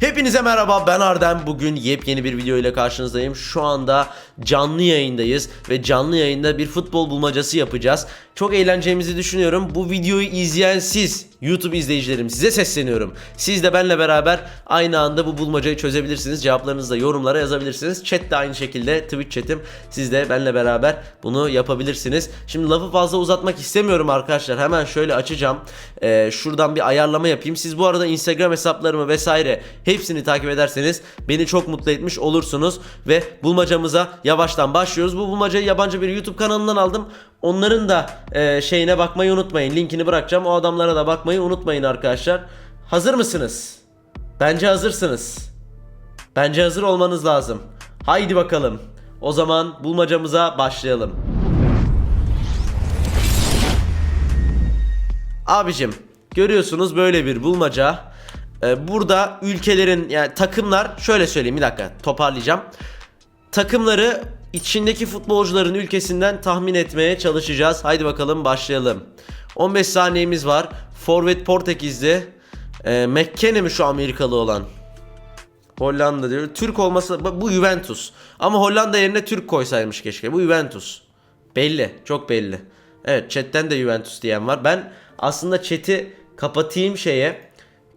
Hepinize merhaba ben Ardem. Bugün yepyeni bir video ile karşınızdayım. Şu anda canlı yayındayız ve canlı yayında bir futbol bulmacası yapacağız. Çok eğleneceğimizi düşünüyorum. Bu videoyu izleyen siz YouTube izleyicilerim size sesleniyorum. Siz de benle beraber aynı anda bu bulmacayı çözebilirsiniz. Cevaplarınızı da yorumlara yazabilirsiniz. Chat de aynı şekilde Twitch chatim. Siz de benle beraber bunu yapabilirsiniz. Şimdi lafı fazla uzatmak istemiyorum arkadaşlar. Hemen şöyle açacağım. Ee, şuradan bir ayarlama yapayım. Siz bu arada Instagram hesaplarımı vesaire hepsini takip ederseniz beni çok mutlu etmiş olursunuz. Ve bulmacamıza yavaştan başlıyoruz. Bu bulmacayı yabancı bir YouTube kanalından aldım. Onların da e, şeyine bakmayı unutmayın. Linkini bırakacağım. O adamlara da bakmayı unutmayın arkadaşlar. Hazır mısınız? Bence hazırsınız. Bence hazır olmanız lazım. Haydi bakalım. O zaman bulmacamıza başlayalım. Abicim görüyorsunuz böyle bir bulmaca. Ee, burada ülkelerin yani takımlar şöyle söyleyeyim bir dakika toparlayacağım. Takımları içindeki futbolcuların ülkesinden tahmin etmeye çalışacağız. Haydi bakalım başlayalım. 15 saniyemiz var. Forvet Portekizli. Ee, McKennie mi şu Amerikalı olan? Hollanda diyor. Türk olması bu Juventus. Ama Hollanda yerine Türk koysaymış keşke. Bu Juventus. Belli. Çok belli. Evet chatten de Juventus diyen var. Ben aslında chat'i kapatayım şeye.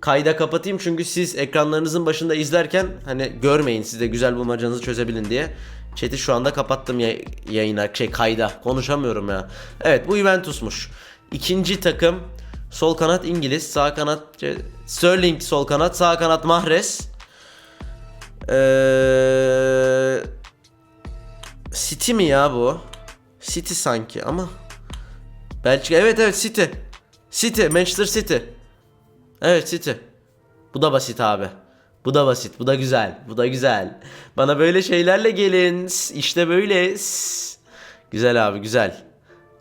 Kayda kapatayım çünkü siz ekranlarınızın başında izlerken hani görmeyin siz de güzel bulmacanızı çözebilin diye. Chat'i şu anda kapattım yay- yayına şey kayda. Konuşamıyorum ya. Evet bu Juventus'muş. İkinci takım sol kanat İngiliz, sağ kanat ce- Sterling sol kanat, sağ kanat Mahrez. Ee, City mi ya bu? City sanki ama Belçika evet evet City. City Manchester City. Evet City. Bu da basit abi. Bu da basit. Bu da güzel. Bu da güzel. Bana böyle şeylerle gelin. İşte böyle. Güzel abi güzel.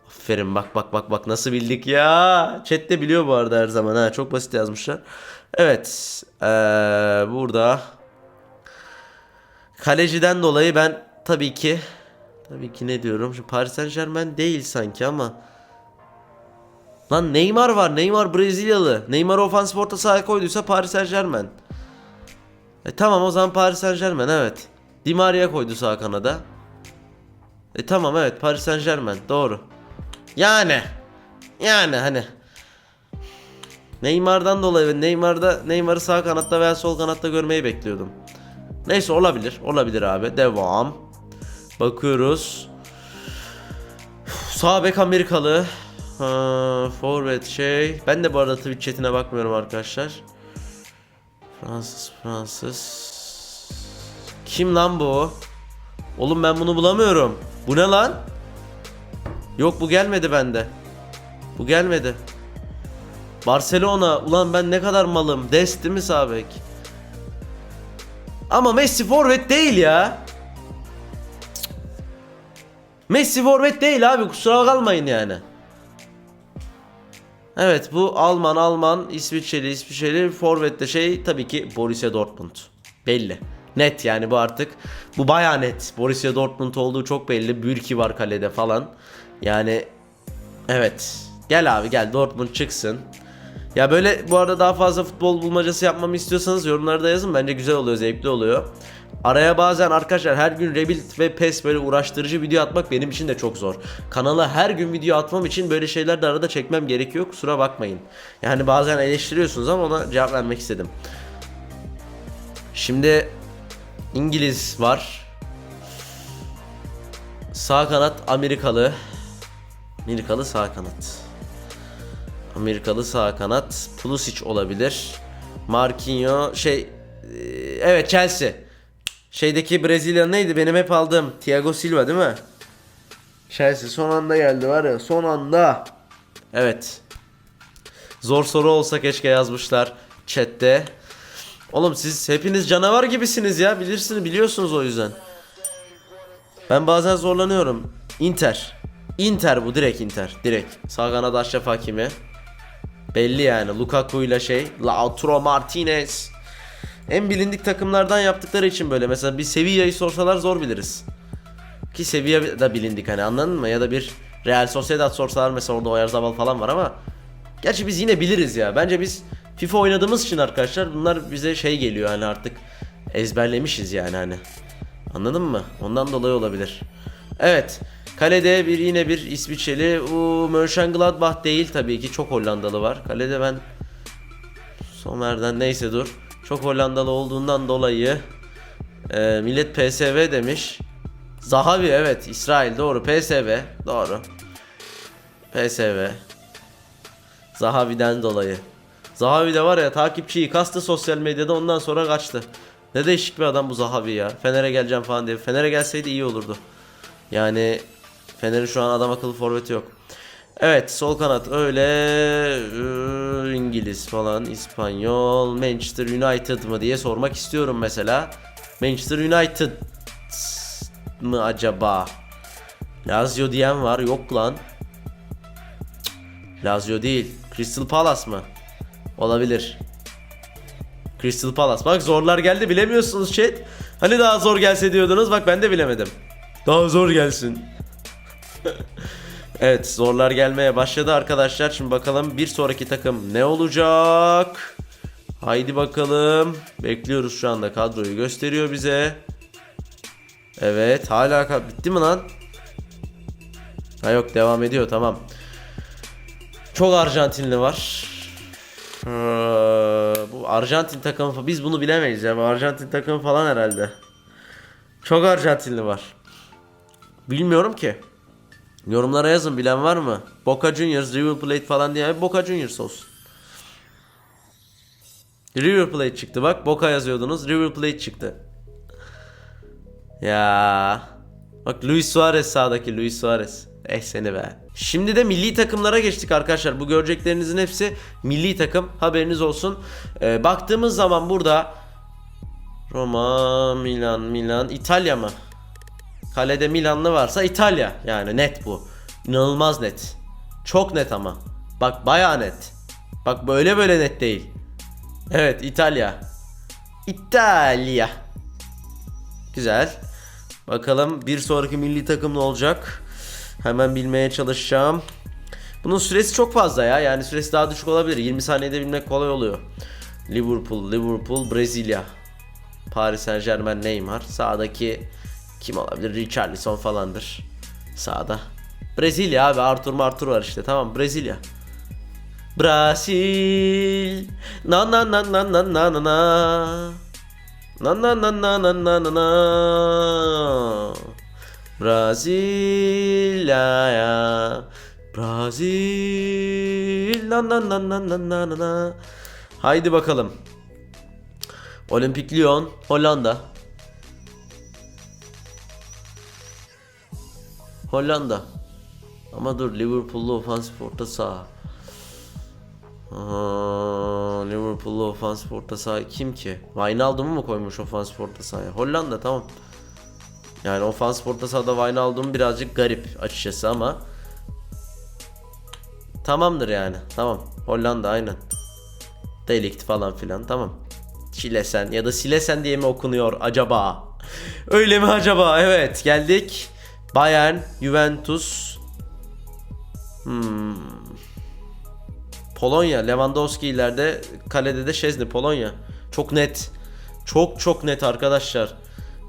Aferin bak bak bak bak nasıl bildik ya. Chat de biliyor bu arada her zaman ha. Çok basit yazmışlar. Evet. Ee, burada Kaleciden dolayı ben tabii ki tabii ki ne diyorum? Şu Paris Saint Germain değil sanki ama Lan Neymar var. Neymar Brezilyalı. Neymar ofans orta sahaya koyduysa Paris Saint Germain. E tamam o zaman Paris Saint Germain evet. Di Maria koydu sağ kanada. E tamam evet Paris Saint Germain doğru. Yani yani hani Neymar'dan dolayı ve Neymar'da Neymar'ı sağ kanatta veya sol kanatta görmeyi bekliyordum. Neyse olabilir. Olabilir abi. Devam. Bakıyoruz. Sağ bek Amerikalı. Ha, forvet şey. Ben de bu arada Twitch chatine bakmıyorum arkadaşlar. Fransız Fransız. Kim lan bu? Oğlum ben bunu bulamıyorum. Bu ne lan? Yok bu gelmedi bende. Bu gelmedi. Barcelona. Ulan ben ne kadar malım. Dest değil mi sağ bek? Ama Messi forvet değil ya. Messi forvet değil abi kusura kalmayın yani. Evet bu Alman Alman İsviçreli İsviçreli forvette şey tabii ki Borussia Dortmund. Belli. Net yani bu artık bu baya net. Borussia Dortmund olduğu çok belli. Bürki var kalede falan. Yani evet. Gel abi gel Dortmund çıksın. Ya böyle bu arada daha fazla futbol bulmacası yapmamı istiyorsanız yorumlarda yazın. Bence güzel oluyor, zevkli oluyor. Araya bazen arkadaşlar her gün Rebuild ve PES böyle uğraştırıcı video atmak benim için de çok zor. Kanala her gün video atmam için böyle şeyler de arada çekmem gerekiyor. Kusura bakmayın. Yani bazen eleştiriyorsunuz ama ona cevap vermek istedim. Şimdi İngiliz var. Sağ kanat Amerikalı. Amerikalı sağ kanat. Amerikalı sağ kanat Pulisic olabilir. Marquinhos şey e, evet Chelsea. Şeydeki Brezilya neydi benim hep aldığım Thiago Silva değil mi? Chelsea son anda geldi var ya son anda. Evet. Zor soru olsa keşke yazmışlar chatte. Oğlum siz hepiniz canavar gibisiniz ya bilirsiniz biliyorsunuz o yüzden. Ben bazen zorlanıyorum. Inter. Inter bu direkt Inter. Direkt. Sağ kanada Aşraf Hakimi. Belli yani. Lukaku ile şey. Lautaro Martinez. En bilindik takımlardan yaptıkları için böyle. Mesela bir Sevilla'yı sorsalar zor biliriz. Ki Sevilla da bilindik hani anladın mı? Ya da bir Real Sociedad sorsalar mesela orada Oyarzabal falan var ama Gerçi biz yine biliriz ya. Bence biz FIFA oynadığımız için arkadaşlar bunlar bize şey geliyor hani artık ezberlemişiz yani hani. Anladın mı? Ondan dolayı olabilir. Evet. Kalede bir yine bir İsviçreli. O Mönchengladbach değil tabii ki. Çok Hollandalı var. Kalede ben Somer'den neyse dur. Çok Hollandalı olduğundan dolayı e, millet PSV demiş. Zahavi evet İsrail doğru PSV doğru. PSV. Zahavi'den dolayı. Zahavi de var ya takipçiyi kastı sosyal medyada ondan sonra kaçtı. Ne değişik bir adam bu Zahavi ya. Fener'e geleceğim falan diye. Fener'e gelseydi iyi olurdu. Yani Fener'in şu an adam akıllı forveti yok. Evet sol kanat öyle ee, İngiliz falan İspanyol Manchester United mı diye sormak istiyorum mesela. Manchester United mı acaba? Lazio diyen var yok lan. Lazio değil. Crystal Palace mı? Olabilir. Crystal Palace. Bak zorlar geldi bilemiyorsunuz chat. Hani daha zor gelse diyordunuz. Bak ben de bilemedim. Daha zor gelsin. evet zorlar gelmeye başladı arkadaşlar. Şimdi bakalım bir sonraki takım ne olacak? Haydi bakalım. Bekliyoruz şu anda kadroyu gösteriyor bize. Evet hala bitti mi lan? Ha yok devam ediyor tamam. Çok Arjantinli var. Ee, bu Arjantin takımı biz bunu bilemeyiz ya. Bu Arjantin takımı falan herhalde. Çok Arjantinli var. Bilmiyorum ki. Yorumlara yazın bilen var mı? Boca Juniors, River Plate falan diye Boca Juniors olsun. River Plate çıktı bak. Boca yazıyordunuz. River Plate çıktı. Ya. Bak Luis Suarez sağdaki Luis Suarez. Eh seni be. Şimdi de milli takımlara geçtik arkadaşlar. Bu göreceklerinizin hepsi milli takım. Haberiniz olsun. Ee, baktığımız zaman burada Roma, Milan, Milan, İtalya mı? Kalede Milanlı varsa İtalya. Yani net bu. İnanılmaz net. Çok net ama. Bak baya net. Bak böyle böyle net değil. Evet İtalya. İtalya. Güzel. Bakalım bir sonraki milli takım ne olacak? Hemen bilmeye çalışacağım. Bunun süresi çok fazla ya. Yani süresi daha düşük olabilir. 20 saniyede bilmek kolay oluyor. Liverpool, Liverpool, Brezilya. Paris Saint Germain, Neymar. Sağdaki kim olabilir? Richarlison falandır. Sağda. Brezilya abi. Arthur Martur var işte. Tamam Brezilya. Brasil. Na na na na na na na na. Na na na na na na na na. Brasilia. Brazil. Na na na na na na na. Haydi bakalım. Olimpik Lyon, Hollanda. Hollanda. Ama dur Liverpool'lu ofansif orta saha. Liverpool'lu ofansif orta saha kim ki? Wijnaldum'u mu koymuş ofansif orta sahaya? Hollanda tamam. Yani ofansif orta sahada Wijnaldum birazcık garip açıkçası ama Tamamdır yani. Tamam. Hollanda aynen. Delikt falan filan tamam. Çilesen ya da Silesen diye mi okunuyor acaba? Öyle mi acaba? Evet geldik. Bayern, Juventus. Hmm. Polonya, Lewandowski ileride, kalede de Şezni Polonya. Çok net. Çok çok net arkadaşlar.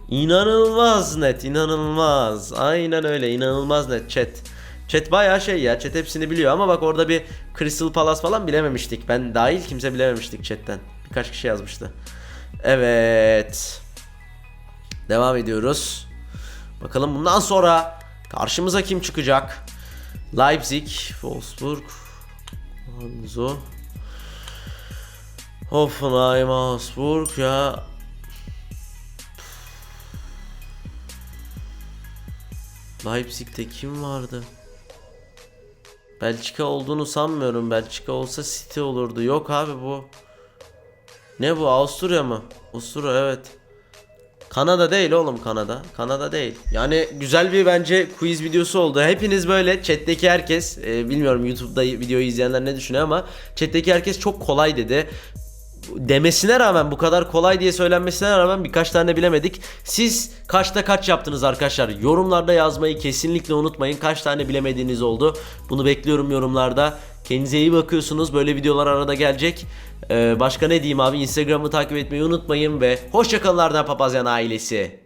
İnanılmaz net, inanılmaz. Aynen öyle, inanılmaz net chat. Chat bayağı şey ya, chat hepsini biliyor ama bak orada bir Crystal Palace falan bilememiştik. Ben dahil kimse bilememiştik chatten. Birkaç kişi yazmıştı. Evet. Devam ediyoruz. Bakalım bundan sonra karşımıza kim çıkacak? Leipzig, Wolfsburg, Hanzo, Hoffenheim, Augsburg ya. Leipzig'te kim vardı? Belçika olduğunu sanmıyorum. Belçika olsa City olurdu. Yok abi bu. Ne bu? Avusturya mı? Avusturya evet. Kanada değil oğlum Kanada. Kanada değil. Yani güzel bir bence quiz videosu oldu. Hepiniz böyle chat'teki herkes e, bilmiyorum YouTube'da videoyu izleyenler ne düşünüyor ama chat'teki herkes çok kolay dedi. Demesine rağmen bu kadar kolay diye söylenmesine rağmen birkaç tane bilemedik. Siz kaçta kaç yaptınız arkadaşlar? Yorumlarda yazmayı kesinlikle unutmayın. Kaç tane bilemediğiniz oldu? Bunu bekliyorum yorumlarda. Kendinize iyi bakıyorsunuz. Böyle videolar arada gelecek. Ee, başka ne diyeyim abi? Instagram'ı takip etmeyi unutmayın ve hoşçakalın Arden Papazyan ailesi.